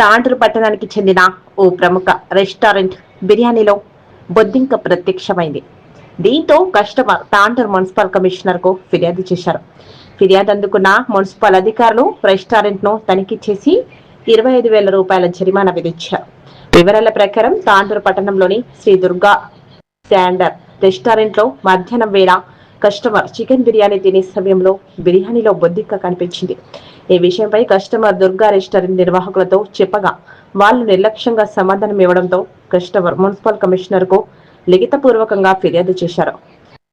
తాండ్రు పట్టణానికి చెందిన ఓ ప్రముఖ రెస్టారెంట్ బిర్యానీలో బొద్దింక ప్రత్యక్షమైంది. దీంతో కస్టమర్ తాండూరు మున్సిపల్ కమిషనర్కు ఫిర్యాదు చేశారు. ఫిర్యాదు అందుకున్న మున్సిపల్ అధికారులు రెస్టారెంట్ను తనిఖీ చేసి ఇరవై ఐదు వేల రూపాయల జరిమానా విధించారు. వివరాల ప్రకారం తాండూరు పట్టణంలోని శ్రీ దుర్గా స్టాండర్ రెస్టారెంట్లో మధ్యాహ్నం వేళ కస్టమర్ చికెన్ బిర్యానీ తినే సమయంలో బిర్యానీలో బొద్దిక్క కనిపించింది. ఈ విషయంపై కస్టమర్ దుర్గా రెస్టారెంట్ నిర్వాహకులతో చెప్పగా వాళ్ళు నిర్లక్ష్యంగా సమాధానం ఇవ్వడంతో కస్టమర్ మున్సిపల్ కమిషనర్కు లిఖితపూర్వకంగా ఫిర్యాదు చేశారు.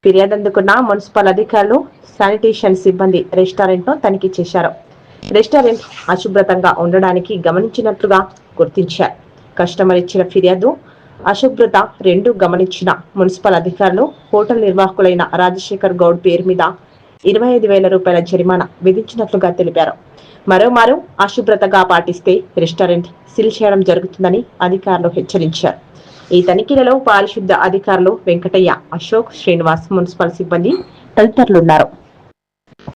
ఫిర్యాదు అందుకున్న మున్సిపల్ అధికారులు శానిటేషన్ సిబ్బంది రెస్టారెంట్ను తనిఖీ చేశారు. రెస్టారెంట్ అశుభ్రతంగా ఉండడానికి గమనించినట్లుగా గుర్తించారు. కస్టమర్ ఇచ్చిన ఫిర్యాదు అశుభ్రత రెండు గమనించిన. మున్సిపల్ అధికారులు హోటల్ నిర్వాహకులైన రాజశేఖర్ గౌడ్ పేరు మీద ఇరవై ఐదు వేల రూపాయల జరిమానా విధించినట్లుగా తెలిపారు. మరోమారు అశుభ్రతగా పాటిస్తే రెస్టారెంట్ సీల్ చేయడం జరుగుతుందని అధికారులు హెచ్చరించారు. ఈ తనిఖీలలో పారిశుద్ధ అధికారులు వెంకటయ్య అశోక్ శ్రీనివాస్ మున్సిపల్ సిబ్బంది తదితరులున్నారు.